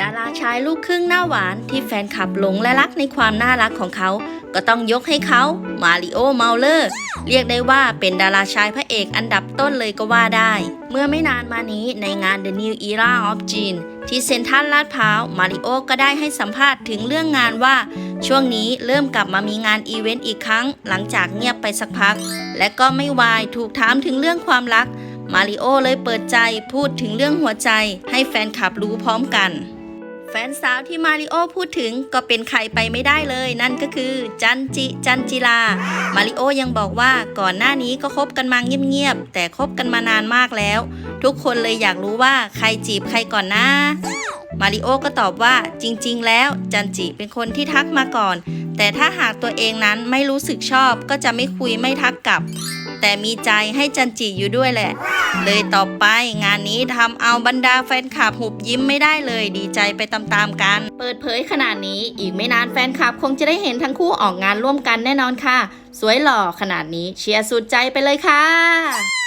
ดาราชายลูกครึ่งหน้าหวานที่แฟนคลับหลงและรักในความน่ารักของเขา ก็ต้องยกให้เขา มาริโอเมาเลอร์ เรียกได้ว่าเป็นดาราชายพระเอกอันดับต้นเลยก็ว่าได้ เมื่อไม่นานมานี้ในงาน The New Era of Gene ที่เซ็นทรัลลาดพร้าว มาริโอก็ได้ให้สัมภาษณ์ถึงเรื่องงานว่า ช่วงนี้เริ่มกลับมามีงานอีเวนต์อีกครั้ง หลังจากเงียบไปสักพัก และก็ไม่วายถูกถามถึงเรื่องความรักมาริโอเลยเปิดใจพูดถึงเรื่องหัวใจให้แฟนคลับรู้พร้อมกัน แฟนสาวที่มาริโอพูดถึงก็เป็นใครไปไม่ได้เลย นั่นก็คือจันจิจันจิลา มาริโอยังบอกว่าก่อนหน้านี้ก็คบกันมาเงียบๆ แต่คบกันมานานมากแล้ว ทุกคนเลยอยากรู้ว่าใครจีบใครก่อนนะมาริโอก็ตอบว่าจริงๆ แล้วจันจิเป็นคนที่ทักมาก่อน แต่ถ้าหากตัวเองนั้นไม่รู้สึกชอบก็จะไม่คุยไม่ทักกลับ แต่มีใจให้จันจิอยู่ด้วยแหละ เลยต่อไปงานนี้ทำเอาบรรดาแฟนคลับหุบยิ้มไม่ได้เลยดีใจไปตามๆกัน เปิดเผยขนาดนี้อีกไม่นานแฟนคลับคงจะได้เห็นทั้งคู่ออกงานร่วมกันแน่นอนค่ะ สวยหล่อขนาดนี้เชียร์สุดใจไปเลยค่ะ